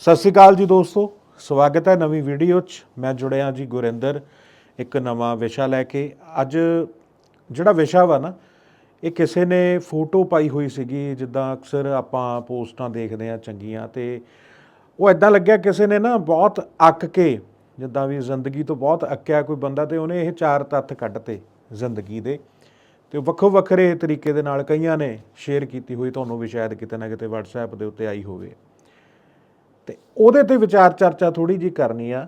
ਸਤਿ ਸ਼੍ਰੀ ਅਕਾਲ ਜੀ ਦੋਸਤੋ, ਸਵਾਗਤ ਹੈ ਨਵੀਂ ਵੀਡੀਓ 'ਚ। ਮੈਂ ਜੁੜਿਆ ਜੀ ਗੁਰਿੰਦਰ, ਇੱਕ ਨਵਾਂ ਵਿਸ਼ਾ ਲੈ ਕੇ। ਅੱਜ ਜਿਹੜਾ ਵਿਸ਼ਾ ਵਾ ਨਾ, ਇਹ ਕਿਸੇ ਨੇ ਫੋਟੋ ਪਾਈ ਹੋਈ ਸੀਗੀ, ਜਿੱਦਾਂ ਅਕਸਰ ਆਪਾਂ ਪੋਸਟਾਂ ਦੇਖਦੇ ਆ ਚੰਗੀਆਂ ਤੇ ਉਹ ਐਦਾਂ ਲੱਗਿਆ ਕਿਸੇ ਨੇ ਨਾ ਬਹੁਤ ਅੱਕ ਕੇ, ਜਿੱਦਾਂ ਵੀ ਜ਼ਿੰਦਗੀ ਤੋਂ ਬਹੁਤ ਅੱਕਿਆ ਕੋਈ ਬੰਦਾ ਤੇ ਉਹਨੇ ਇਹ ਚਾਰ ਤੱਥ ਕੱਢਤੇ ਜ਼ਿੰਦਗੀ ਦੇ। ਤੇ ਉਹ ਵੱਖੋ ਵੱਖਰੇ ਤਰੀਕੇ ਦੇ ਨਾਲ ਕਈਆਂ ਨੇ ਸ਼ੇਅਰ ਕੀਤੀ ਹੋਈ, ਤੁਹਾਨੂੰ ਵੀ ਸ਼ਾਇਦ ਕਿਤੇ ਨਾ ਕਿਤੇ WhatsApp ਦੇ ਉੱਤੇ ਆਈ ਹੋਵੇ। ਤੇ ਉਹਦੇ ਤੇ ਵਿਚਾਰ ਚਰਚਾ ਥੋੜੀ ਜੀ ਕਰਨੀ ਆ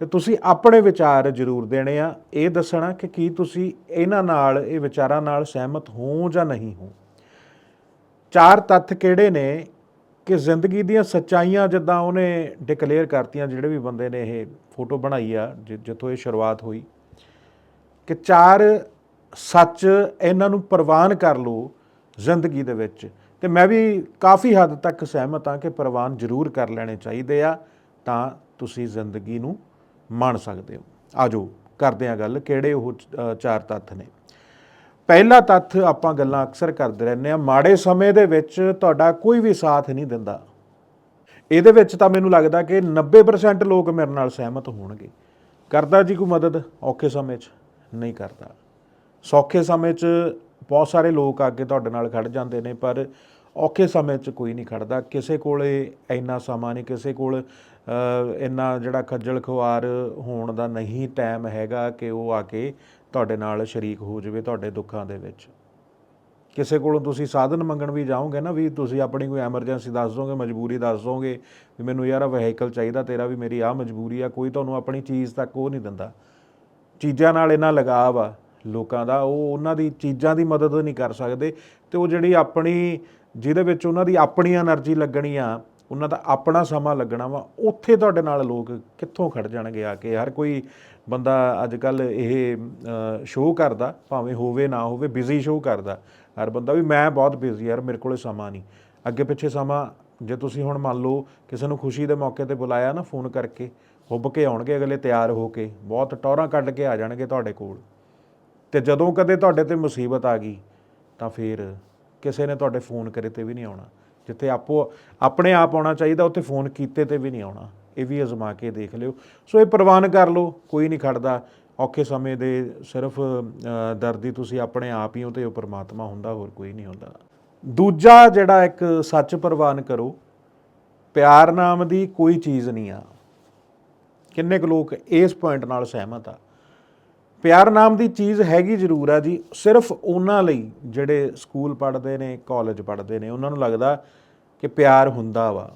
ਤੇ ਤੁਸੀਂ ਆਪਣੇ ਵਿਚਾਰ ਜ਼ਰੂਰ ਦੇਣੇ ਆ, ਇਹ ਦੱਸਣਾ ਕਿ ਕੀ ਤੁਸੀਂ ਇਹਨਾਂ ਨਾਲ, ਇਹ ਵਿਚਾਰਾਂ ਨਾਲ ਸਹਿਮਤ ਹੋ ਜਾਂ ਨਹੀਂ ਹੋ। ਚਾਰ ਤੱਥ ਕਿਹੜੇ ਨੇ ਕਿ ਜ਼ਿੰਦਗੀ ਦੀਆਂ ਸੱਚਾਈਆਂ ਜਿੱਦਾਂ ਉਹਨੇ ਡਿਕਲੇਅਰ ਕਰਤੀਆਂ, ਜਿਹੜੇ ਵੀ ਬੰਦੇ ਨੇ ਇਹ ਫੋਟੋ ਬਣਾਈ ਆ ਜਿੱਥੋਂ ਇਹ ਸ਼ੁਰੂਆਤ ਹੋਈ, ਕਿ ਚਾਰ ਸੱਚ ਇਹਨਾਂ ਨੂੰ ਪ੍ਰਵਾਨ ਕਰ ਲਓ ਜ਼ਿੰਦਗੀ ਦੇ ਵਿੱਚ। ਤੇ ਮੈਂ ਵੀ ਕਾਫੀ ਹੱਦ ਤੱਕ ਸਹਿਮਤ ਹਾਂ ਕਿ ਪ੍ਰਵਾਨ ਜ਼ਰੂਰ ਕਰ ਲੈਣੇ ਚਾਹੀਦੇ ਆ, ਤਾਂ ਤੁਸੀਂ ਜ਼ਿੰਦਗੀ ਨੂੰ ਮਾਣ ਸਕਦੇ ਹੋ। ਆਜੋ, ਕਰਦੇ ਆ ਗੱਲ, ਕਿਹੜੇ ਉਹ ਚਾਰ ਤੱਥ ਨੇ। ਪਹਿਲਾ ਤੱਥ ਆਪਾਂ ਗੱਲਾਂ ਅਕਸਰ ਕਰਦੇ ਰਹਿੰਦੇ ਆ ਮਾੜੇ ਸਮੇਂ ਦੇ ਵਿੱਚ ਤੁਹਾਡਾ ਕੋਈ ਵੀ ਸਾਥ ਨਹੀਂ ਦਿੰਦਾ। ਇਹਦੇ ਵਿੱਚ ਤਾਂ ਮੈਨੂੰ ਲੱਗਦਾ ਕਿ 90% ਲੋਕ ਮੇਰੇ ਨਾਲ ਸਹਿਮਤ ਹੋਣਗੇ। ਕਰਦਾ ਜੀ ਕੋਈ ਮਦਦ? ਔਖੇ ਸਮੇਂ 'ਚ ਨਹੀਂ ਕਰਦਾ। ਸੌਖੇ ਸਮੇਂ 'ਚ ਬਹੁਤ ਸਾਰੇ ਲੋਕ ਆ ਕੇ ਤੁਹਾਡੇ ਨਾਲ ਖੜ ਜਾਂਦੇ ਨੇ, ਪਰ ਔਖੇ ਸਮੇਂ 'ਚ ਕੋਈ ਨਹੀਂ ਖੜਦਾ। ਕਿਸੇ ਕੋਲੇ ਇੰਨਾ ਸਮਾਂ ਨਹੀਂ, ਕਿਸੇ ਕੋਲ ਇੰਨਾ ਜਿਹੜਾ ਖੱਜਲ ਖੁਆਰ ਹੋਣ ਦਾ ਨਹੀਂ ਟਾਈਮ ਹੈਗਾ ਕਿ ਉਹ ਆ ਕੇ ਤੁਹਾਡੇ ਨਾਲ ਸ਼ਰੀਕ ਹੋ ਜਾਵੇ ਤੁਹਾਡੇ ਦੁੱਖਾਂ ਦੇ ਵਿੱਚ। ਕਿਸੇ ਕੋਲੋਂ ਤੁਸੀਂ ਸਾਧਨ ਮੰਗਣ ਵੀ ਜਾਓਗੇ ਨਾ, ਵੀ ਤੁਸੀਂ ਆਪਣੀ ਕੋਈ ਐਮਰਜੈਂਸੀ ਦੱਸ ਦੋਗੇ, ਮਜਬੂਰੀ ਦੱਸ ਦੋਗੇ, ਵੀ ਮੈਨੂੰ ਯਾਰ ਆ ਵਹੀਕਲ ਚਾਹੀਦਾ, ਤੇਰਾ ਵੀ ਮੇਰੀ ਆ ਮਜਬੂਰੀ ਆ, ਕੋਈ ਤੁਹਾਨੂੰ ਆਪਣੀ ਚੀਜ਼ ਤੱਕ ਉਹ ਨਹੀਂ ਦਿੰਦਾ। ਚੀਜ਼ਾਂ ਨਾਲ ਇਹਨਾਂ ਲਗਾਵ ਆ ਲੋਕਾਂ ਦਾ, ਉਹ ਉਹਨਾਂ ਦੀ ਚੀਜ਼ਾਂ ਦੀ ਮਦਦ ਨਹੀਂ ਕਰ ਸਕਦੇ ਤੇ ਉਹ ਜਿਹੜੀ ਆਪਣੀ ਜਿਹਦੇ ਵਿੱਚ ਉਹਨਾਂ ਦੀ ਆਪਣੀ એનર્ਜੀ ਲੱਗਣੀ ਆ, ਉਹਨਾਂ ਦਾ ਆਪਣਾ ਸਮਾਂ ਲੱਗਣਾ ਵਾ, ਉੱਥੇ ਤੁਹਾਡੇ ਨਾਲ ਲੋਕ ਕਿੱਥੋਂ ਖੜ ਜਾਣਗੇ ਆ ਕੇ? ਹਰ ਕੋਈ ਬੰਦਾ ਅੱਜ ਕੱਲ ਇਹ ਸ਼ੋਅ ਕਰਦਾ, ਭਾਵੇਂ ਹੋਵੇ ਨਾ ਹੋਵੇ ਬਿਜ਼ੀ ਸ਼ੋਅ ਕਰਦਾ। ਹਰ ਬੰਦਾ ਵੀ ਮੈਂ ਬਹੁਤ ਬਿਜ਼ੀ ਯਾਰ ਮੇਰੇ ਕੋਲੇ ਸਮਾਂ ਨਹੀਂ। ਅੱਗੇ ਪਿੱਛੇ ਸਮਾਂ, ਜੇ ਤੁਸੀਂ ਹੁਣ ਮੰਨ ਲਓ ਕਿਸੇ ਨੂੰ ਖੁਸ਼ੀ ਦੇ ਮੌਕੇ ਤੇ ਬੁਲਾਇਆ ਨਾ ਫੋਨ ਕਰਕੇ, ਹੁੱਬ ਕੇ ਆਉਣਗੇ ਅਗਲੇ ਤਿਆਰ ਹੋ ਕੇ, ਬਹੁਤ ਟੌਰਾਂ ਕੱਢ ਕੇ ਆ ਜਾਣਗੇ ਤੁਹਾਡੇ ਕੋਲ। ਤੇ ਜਦੋਂ ਕਦੇ ਤੁਹਾਡੇ ਤੇ ਮੁਸੀਬਤ ਆ ਗਈ, ਤਾਂ ਫੇਰ ਕਿਸੇ ਨੇ ਤੁਹਾਡੇ ਫੋਨ ਕਰੇ ਤੇ ਵੀ ਨਹੀਂ ਆਉਣਾ। ਜਿੱਥੇ ਆਪੋ ਆਪਣੇ ਆਪ ਆਉਣਾ ਚਾਹੀਦਾ, ਉੱਥੇ ਫੋਨ ਕੀਤੇ ਤੇ ਵੀ ਨਹੀਂ ਆਉਣਾ। ਇਹ ਵੀ ਅਜ਼ਮਾ ਕੇ ਦੇਖ ਲਿਓ। ਸੋ ਇਹ ਪ੍ਰਵਾਨ ਕਰ ਲਓ, ਕੋਈ ਨਹੀਂ ਖੜਦਾ। ਔਖੇ ਸਮੇਂ ਦੇ ਸਿਰਫ ਦਰਦੀ ਤੁਸੀਂ ਆਪਣੇ ਆਪ ਹੀ ਹੋ ਤੇ ਉਹ ਪਰਮਾਤਮਾ ਹੁੰਦਾ, ਹੋਰ ਕੋਈ ਨਹੀਂ ਹੁੰਦਾ। ਦੂਜਾ ਜਿਹੜਾ ਇੱਕ ਸੱਚ ਪ੍ਰਵਾਨ ਕਰੋ, ਪਿਆਰ ਨਾਮ ਦੀ ਕੋਈ ਚੀਜ਼ ਨਹੀਂ ਆ। ਕਿੰਨੇ ਕੁ ਲੋਕ ਇਸ ਪੁਆਇੰਟ ਨਾਲ ਸਹਿਮਤ ਆ। ਪਿਆਰ ਨਾਮ ਦੀ ਚੀਜ਼ ਹੈਗੀ ਜ਼ਰੂਰ ਆ ਜੀ, ਸਿਰਫ ਉਹਨਾਂ ਲਈ ਜਿਹੜੇ ਸਕੂਲ ਪੜ੍ਹਦੇ ਨੇ, ਕਾਲਜ ਪੜ੍ਹਦੇ ਨੇ, ਉਹਨਾਂ ਨੂੰ ਲੱਗਦਾ ਕਿ ਪਿਆਰ ਹੁੰਦਾ ਵਾ।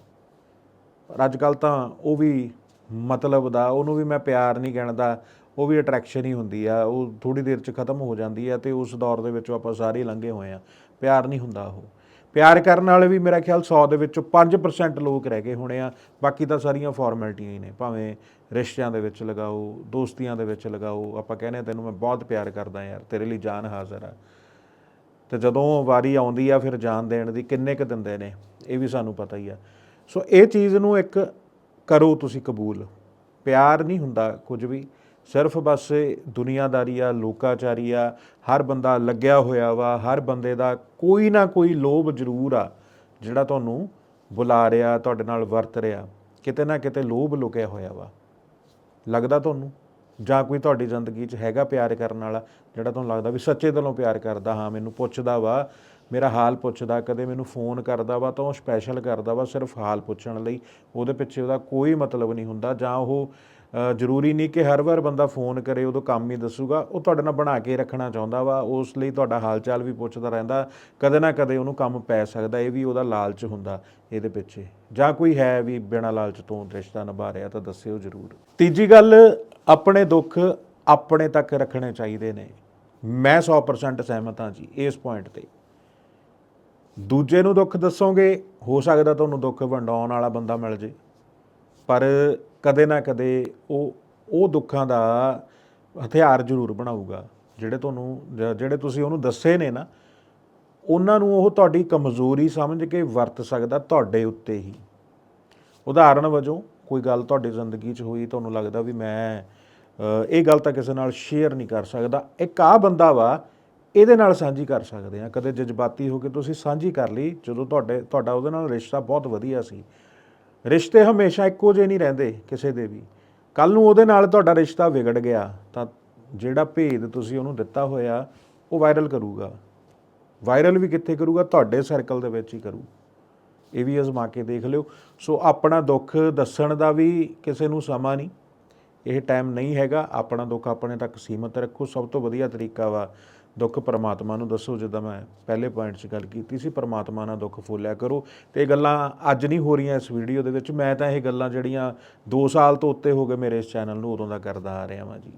ਪਰ ਅੱਜ ਕੱਲ ਤਾਂ ਉਹ ਵੀ ਮਤਲਬ ਦਾ, ਉਹਨੂੰ ਵੀ ਮੈਂ ਪਿਆਰ ਨਹੀਂ ਗਿਣਦਾ ਉਹ ਵੀ ਅਟਰੈਕਸ਼ਨ ਹੀ ਹੁੰਦੀ ਆ, ਉਹ ਥੋੜੀ ਦੇਰ ਚ ਖਤਮ ਹੋ ਜਾਂਦੀ ਆ ਤੇ ਉਸ ਦੌਰ ਦੇ ਵਿੱਚੋਂ ਆਪਾਂ ਸਾਰੇ ਲੰਘੇ ਹੋਏ ਆ। ਪਿਆਰ ਨਹੀਂ ਹੁੰਦਾ ਉਹ। ਪਿਆਰ ਕਰਨ ਵਾਲੇ ਵੀ ਮੇਰਾ ਖਿਆਲ 100 ਦੇ ਵਿੱਚੋਂ 5% ਲੋਕ ਰਹਿ ਗਏ ਹੋਣੇ ਆ। ਬਾਕੀ ਤਾਂ ਸਾਰੀਆਂ ਫਾਰਮੈਲਿਟੀਆਂ ਹੀ ਨੇ ਭਾਵੇਂ ਰਿਸ਼ਤਿਆਂ ਦੇ ਵਿੱਚ ਲਗਾਓ ਦੋਸਤੀਆਂ ਦੇ ਵਿੱਚ ਲਗਾਓ ਆਪਾਂ ਕਹਿੰਦੇ ਆ, ਤੈਨੂੰ ਮੈਂ ਬਹੁਤ ਪਿਆਰ ਕਰਦਾ ਯਾਰ ਤੇਰੇ ਲਈ ਜਾਨ ਹਾਜ਼ਰ ਆ। ਤੇ ਜਦੋਂ ਵਾਰੀ ਆਉਂਦੀ ਆ ਫਿਰ ਜਾਨ ਦੇਣ ਦੀ ਕਿੰਨੇ ਕੁ ਦਿੰਦੇ ਨੇ ਇਹ ਵੀ ਸਾਨੂੰ ਪਤਾ ਹੀ ਆ। ਸੋ ਇਹ ਚੀਜ਼ ਨੂੰ ਇੱਕ ਕਰੋ ਤੁਸੀਂ ਕਬੂਲ। ਪਿਆਰ ਨਹੀਂ ਹੁੰਦਾ ਕੁਝ ਵੀ। ਸਿਰਫ ਬਸ ਦੁਨੀਆਦਾਰੀ ਆ, ਲੋਕਾਚਾਰੀ ਆ, ਹਰ ਬੰਦਾ ਲੱਗਿਆ ਹੋਇਆ ਵਾ, ਹਰ ਬੰਦੇ ਦਾ ਕੋਈ ਨਾ ਕੋਈ ਲੋਭ ਜ਼ਰੂਰ ਆ, ਜਿਹੜਾ ਤੁਹਾਨੂੰ ਬੁਲਾ ਰਿਹਾ, ਤੁਹਾਡੇ ਨਾਲ ਵਰਤ ਰਿਹਾ, ਕਿਤੇ ਨਾ ਕਿਤੇ ਲੋਭ ਲੁਕਿਆ ਹੋਇਆ ਵਾ। ਲੱਗਦਾ ਤੁਹਾਨੂੰ? ਜਾਂ ਕੋਈ ਤੁਹਾਡੀ ਜ਼ਿੰਦਗੀ 'ਚ ਹੈਗਾ ਪਿਆਰ ਕਰਨ ਵਾਲਾ, ਜਿਹੜਾ ਤੁਹਾਨੂੰ ਲੱਗਦਾ ਵੀ ਸੱਚੇ ਦਿਲੋਂ ਪਿਆਰ ਕਰਦਾ, ਹਾਂ, ਮੈਨੂੰ ਪੁੱਛਦਾ ਵਾ, ਮੇਰਾ ਹਾਲ ਪੁੱਛਦਾ, ਕਦੇ ਮੈਨੂੰ ਫੋਨ ਕਰਦਾ ਵਾ ਤਾਂ ਉਹ ਸਪੈਸ਼ਲ ਕਰਦਾ ਵਾ ਸਿਰਫ ਹਾਲ ਪੁੱਛਣ ਲਈ, ਉਹਦੇ ਪਿੱਛੇ ਉਹਦਾ ਕੋਈ ਮਤਲਬ ਨਹੀਂ ਹੁੰਦਾ, ਜਾਂ ਉਹ ਜ਼ਰੂਰੀ ਨਹੀਂ ਕਿ ਹਰ ਵਾਰ ਬੰਦਾ ਫੋਨ ਕਰੇ, ਉਦੋਂ ਕੰਮ ਹੀ ਦੱਸੂਗਾ। ਉਹ ਤੁਹਾਡੇ ਨਾਲ ਬਣਾ ਕੇ ਰੱਖਣਾ ਚਾਹੁੰਦਾ ਵਾ, ਉਸ ਲਈ ਤੁਹਾਡਾ ਹਾਲ ਚਾਲ ਵੀ ਪੁੱਛਦਾ ਰਹਿੰਦਾ। ਕਦੇ ਨਾ ਕਦੇ ਉਹਨੂੰ ਕੰਮ ਪੈ ਸਕਦਾ, ਇਹ ਵੀ ਉਹਦਾ ਲਾਲਚ ਹੁੰਦਾ ਇਹਦੇ ਪਿੱਛੇ। ਜਾਂ ਕੋਈ ਹੈ ਵੀ ਬਿਨਾਂ ਲਾਲਚ ਤੋਂ ਰਿਸ਼ਤਾ ਨਿਭਾ ਰਿਹਾ ਤਾਂ ਦੱਸਿਓ ਜ਼ਰੂਰ। ਤੀਜੀ ਗੱਲ, ਆਪਣੇ ਦੁੱਖ ਆਪਣੇ ਤੱਕ ਰੱਖਣੇ ਚਾਹੀਦੇ ਨੇ। ਮੈਂ 100% ਸਹਿਮਤ ਹਾਂ ਜੀ, ਇਸ ਪੁਆਇੰਟ ਤੇ। ਦੂਜੇ ਨੂੰ ਦੁੱਖ ਦੱਸੋਗੇ, ਹੋ ਸਕਦਾ ਤੁਹਾਨੂੰ ਦੁੱਖ ਵੰਡਾਉਣ ਵਾਲਾ ਬੰਦਾ ਮਿਲ ਜੇ। ਪਰ ਕਦੇ ਨਾ ਕਦੇ ਉਹ ਉਹ ਦੁੱਖਾਂ ਦਾ ਹਥਿਆਰ ਜ਼ਰੂਰ ਬਣਾਊਗਾ। ਜਿਹੜੇ ਤੁਹਾਨੂੰ ਜਿਹੜੇ ਤੁਸੀਂ ਉਹਨੂੰ ਦੱਸੇ ਨੇ ਨਾ, ਉਹਨਾਂ ਨੂੰ ਉਹ ਤੁਹਾਡੀ ਕਮਜ਼ੋਰੀ ਸਮਝ ਕੇ ਵਰਤ ਸਕਦਾ ਤੁਹਾਡੇ ਉੱਤੇ ਹੀ। ਉਦਾਹਰਣ ਵਜੋਂ ਕੋਈ ਗੱਲ ਤੁਹਾਡੀ ਜ਼ਿੰਦਗੀ 'ਚ ਹੋਈ, ਤੁਹਾਨੂੰ ਲੱਗਦਾ ਵੀ ਮੈਂ ਇਹ ਗੱਲ ਤਾਂ ਕਿਸੇ ਨਾਲ ਸ਼ੇਅਰ ਨਹੀਂ ਕਰ ਸਕਦਾ। ਇੱਕ ਆ ਬੰਦਾ ਵਾ, ਇਹਦੇ ਨਾਲ ਸਾਂਝੀ ਕਰ ਸਕਦੇ ਆ। ਕਦੇ ਜਜ਼ਬਾਤੀ ਹੋ ਕੇ ਤੁਸੀਂ ਸਾਂਝੀ ਕਰ ਲਈ, ਜਦੋਂ ਤੁਹਾਡੇ, ਤੁਹਾਡਾ ਉਹਦੇ ਨਾਲ ਰਿਸ਼ਤਾ ਬਹੁਤ ਵਧੀਆ ਸੀ। ਰਿਸ਼ਤੇ ਹਮੇਸ਼ਾ ਇੱਕੋ ਜਿਹੇ ਨਹੀਂ ਰਹਿੰਦੇ ਕਿਸੇ ਦੇ ਵੀ। ਕੱਲ ਨੂੰ ਉਹਦੇ ਨਾਲ ਤੁਹਾਡਾ ਰਿਸ਼ਤਾ ਵਿਗੜ ਗਿਆ, ਤਾਂ ਜਿਹੜਾ ਭੇਦ ਤੁਸੀਂ ਉਹਨੂੰ ਦਿੱਤਾ ਹੋਇਆ, ਉਹ ਵਾਇਰਲ ਕਰੂਗਾ। ਵਾਇਰਲ ਵੀ ਕਿੱਥੇ ਕਰੂਗਾ? ਤੁਹਾਡੇ ਸਰਕਲ ਦੇ ਵਿੱਚ ਹੀ ਕਰੂ। ਇਹ ਵੀ ਅਜ਼ਮਾ ਕੇ ਦੇਖ ਲਿਓ। ਸੋ ਆਪਣਾ ਦੁੱਖ ਦੱਸਣ ਦਾ ਵੀ ਕਿਸੇ ਨੂੰ ਸਮਾਂ ਨਹੀਂ। ਇਹ ਟਾਈਮ ਨਹੀਂ ਹੈਗਾ। ਆਪਣਾ ਦੁੱਖ ਆਪਣੇ ਤੱਕ ਸੀਮਤ ਰੱਖੋ। ਸਭ ਤੋਂ ਵਧੀਆ ਤਰੀਕਾ ਵਾ ਦੁੱਖ ਪਰਮਾਤਮਾ ਨੂੰ ਦੱਸੋ, ਜਿੱਦਾਂ ਮੈਂ ਪਹਿਲੇ ਪੁਆਇੰਟ 'ਚ ਗੱਲ ਕੀਤੀ ਸੀ, ਪਰਮਾਤਮਾ ਨਾਲ ਦੁੱਖ ਫੋਲਿਆ ਕਰੋ। ਤੇ ਇਹ ਗੱਲਾਂ ਅੱਜ ਨਹੀਂ ਹੋ ਰਹੀਆਂ ਇਸ ਵੀਡੀਓ ਦੇ ਵਿੱਚ। ਮੈਂ ਤਾਂ ਇਹ ਗੱਲਾਂ ਜਿਹੜੀਆਂ 2 ਸਾਲ ਤੋਂ ਉੱਤੇ ਹੋ ਗਏ ਮੇਰੇ ਇਸ ਚੈਨਲ ਨੂੰ, ਉਦੋਂ ਦਾ ਕਰਦਾ ਆ ਰਿਹਾ ਵਾਂ ਜੀ।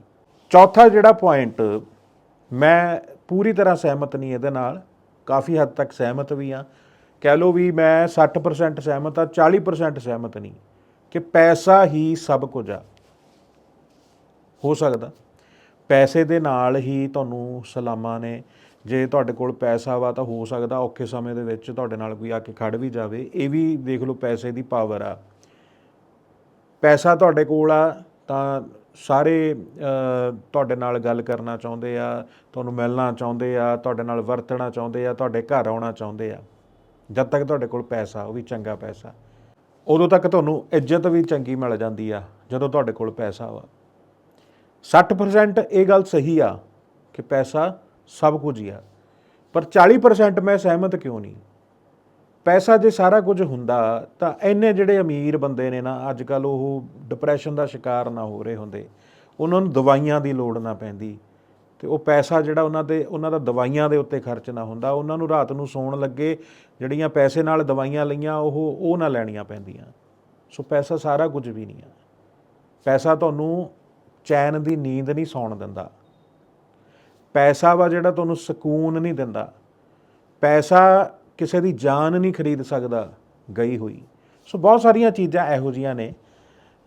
ਚੌਥਾ ਜਿਹੜਾ ਪੁਆਇੰਟ ਮੈਂ ਪੂਰੀ ਤਰ੍ਹਾਂ ਸਹਿਮਤ ਨਹੀਂ ਇਹਦੇ ਨਾਲ। ਕਾਫੀ ਹੱਦ ਤੱਕ ਸਹਿਮਤ ਵੀ ਆ। ਕਹਿ ਲਓ ਵੀ ਮੈਂ 60% ਸਹਿਮਤ ਆ 40% ਸਹਿਮਤ ਨਹੀਂ। ਕਿ ਪੈਸਾ ਹੀ ਸਭ ਕੁਝ ਆ। ਹੋ ਸਕਦਾ। ਪੈਸੇ ਦੇ ਨਾਲ ਹੀ ਤੁਹਾਨੂੰ ਸਲਾਮਾਂ ਨੇ। ਜੇ ਤੁਹਾਡੇ ਕੋਲ ਪੈਸਾ ਵਾ ਤਾਂ ਹੋ ਸਕਦਾ ਔਖੇ ਸਮੇਂ ਦੇ ਵਿੱਚ ਤੁਹਾਡੇ ਨਾਲ ਕੋਈ ਆ ਕੇ ਖੜ ਵੀ ਜਾਵੇ। ਇਹ ਵੀ ਦੇਖ ਲਓ ਪੈਸੇ ਦੀ ਪਾਵਰ ਆ। ਪੈਸਾ ਤੁਹਾਡੇ ਕੋਲ ਆ ਤਾਂ ਸਾਰੇ ਤੁਹਾਡੇ ਨਾਲ ਗੱਲ ਕਰਨਾ ਚਾਹੁੰਦੇ ਆ, ਤੁਹਾਨੂੰ ਮਿਲਣਾ ਚਾਹੁੰਦੇ ਆ, ਤੁਹਾਡੇ ਨਾਲ ਵਰਤਣਾ ਚਾਹੁੰਦੇ ਆ, ਤੁਹਾਡੇ ਘਰ ਆਉਣਾ ਚਾਹੁੰਦੇ ਆ। ਜਦ ਤੱਕ ਤੁਹਾਡੇ ਕੋਲ ਪੈਸਾ, ਉਹ ਵੀ ਚੰਗਾ ਪੈਸਾ। ਉਦੋਂ ਤੱਕ ਤੁਹਾਨੂੰ ਇੱਜ਼ਤ ਵੀ ਚੰਗੀ ਮਿਲ ਜਾਂਦੀ ਆ, ਜਦੋਂ ਤੁਹਾਡੇ ਕੋਲ ਪੈਸਾ ਵਾ। 60% ਇਹ ਗੱਲ ਸਹੀ ਆ ਕਿ ਪੈਸਾ ਸਭ ਕੁਝ ਹੀ ਆ। ਪਰ 40% ਮੈਂ ਸਹਿਮਤ ਕਿਉਂ ਨਹੀਂ? ਪੈਸਾ ਜੇ ਸਾਰਾ ਕੁਝ ਹੁੰਦਾ, ਤਾਂ ਇੰਨੇ ਜਿਹੜੇ ਅਮੀਰ ਬੰਦੇ ਨੇ ਨਾ ਅੱਜ ਕੱਲ ਉਹ ਡਿਪਰੈਸ਼ਨ ਦਾ ਸ਼ਿਕਾਰ ਨਾ ਹੋ ਰਹੇ ਹੁੰਦੇ। ਉਹਨਾਂ ਨੂੰ ਦਵਾਈਆਂ ਦੀ ਲੋੜ ਨਾ ਪੈਂਦੀ। ਤੇ ਉਹ ਪੈਸਾ ਜਿਹੜਾ ਉਹਨਾਂ ਦੇ, ਉਹਨਾਂ ਦਾ ਦਵਾਈਆਂ ਦੇ ਉੱਤੇ ਖਰਚ ਨਾ ਹੁੰਦਾ। ਉਹਨਾਂ ਨੂੰ ਰਾਤ ਨੂੰ ਸੌਣ ਲੱਗੇ, ਜਿਹੜੀਆਂ ਪੈਸੇ ਨਾਲ ਦਵਾਈਆਂ ਲਈਆਂ, ਉਹ ਉਹ ਨਾ ਲੈਣੀਆਂ ਪੈਂਦੀਆਂ। ਸੋ ਪੈਸਾ ਸਾਰਾ ਕੁਝ ਵੀ ਨਹੀਂ ਆ। ਪੈਸਾ ਤੁਹਾਨੂੰ ਚੈਨ ਦੀ ਨੀਂਦ ਨਹੀਂ ਸੌਣ ਦਿੰਦਾ। ਪੈਸਾ ਵਾ ਜਿਹੜਾ ਤੁਹਾਨੂੰ ਸਕੂਨ ਨਹੀਂ ਦਿੰਦਾ। ਪੈਸਾ ਕਿਸੇ ਦੀ ਜਾਨ ਨਹੀਂ ਖਰੀਦ ਸਕਦਾ, ਗਈ ਹੋਈ। ਸੋ ਬਹੁਤ ਸਾਰੀਆਂ ਚੀਜ਼ਾਂ ਇਹੋ ਜੀਆਂ ਨੇ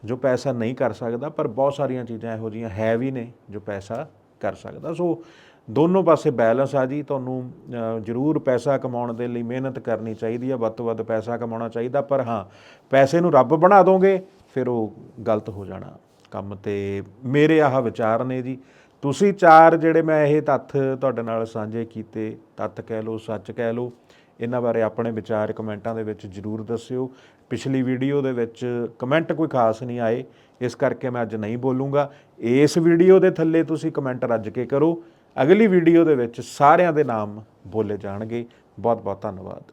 ਜੋ ਪੈਸਾ ਨਹੀਂ ਕਰ ਸਕਦਾ, ਪਰ ਬਹੁਤ ਸਾਰੀਆਂ ਚੀਜ਼ਾਂ ਇਹੋ ਜੀਆਂ ਹੈ ਵੀ ਨੇ ਜੋ ਪੈਸਾ ਕਰ ਸਕਦਾ। ਸੋ ਦੋਨੋਂ ਪਾਸੇ ਬੈਲੈਂਸ ਆ ਜੀ। ਤੁਹਾਨੂੰ ਜ਼ਰੂਰ ਪੈਸਾ ਕਮਾਉਣ ਦੇ ਲਈ ਮਿਹਨਤ ਕਰਨੀ ਚਾਹੀਦੀ ਆ, ਵੱਧ ਤੋਂ ਵੱਧ ਪੈਸਾ ਕਮਾਉਣਾ ਚਾਹੀਦਾ। ਪਰ ਹਾਂ, ਪੈਸੇ ਨੂੰ ਰੱਬ ਬਣਾ ਦੋਗੇ, ਫਿਰ ਉਹ ਗਲਤ ਹੋ ਜਾਣਾ। ਕੰਮ ਤੇ ਮੇਰੇ ਆਹ ਵਿਚਾਰ ਨੇ ਜੀ। ਤੁਸੀਂ ਚਾਰ ਜਿਹੜੇ ਮੈਂ ਇਹ ਤੱਥ ਤੁਹਾਡੇ ਨਾਲ ਸਾਂਝੇ ਕੀਤੇ, ਤੱਥ ਕਹਿ ਲਓ, ਸੱਚ ਕਹਿ ਲਓ, ਇਹਨਾਂ ਬਾਰੇ ਆਪਣੇ ਵਿਚਾਰ ਕਮੈਂਟਾਂ ਦੇ ਵਿੱਚ ਜਰੂਰ ਦੱਸਿਓ। ਪਿਛਲੀ ਵੀਡੀਓ ਦੇ ਵਿੱਚ ਕਮੈਂਟ ਕੋਈ ਖਾਸ ਨਹੀਂ ਆਏ, ਇਸ ਕਰਕੇ ਮੈਂ ਅੱਜ ਨਹੀਂ ਬੋਲੂੰਗਾ। ਇਸ ਵੀਡੀਓ ਦੇ ਥੱਲੇ ਤੁਸੀਂ ਕਮੈਂਟ ਰੱਜ ਕੇ ਕਰੋ। ਅਗਲੀ ਵੀਡੀਓ ਦੇ ਵਿੱਚ ਸਾਰਿਆਂ ਦੇ ਨਾਮ ਬੋਲੇ ਜਾਣਗੇ। ਬਹੁਤ ਬਹੁਤ ਧੰਨਵਾਦ।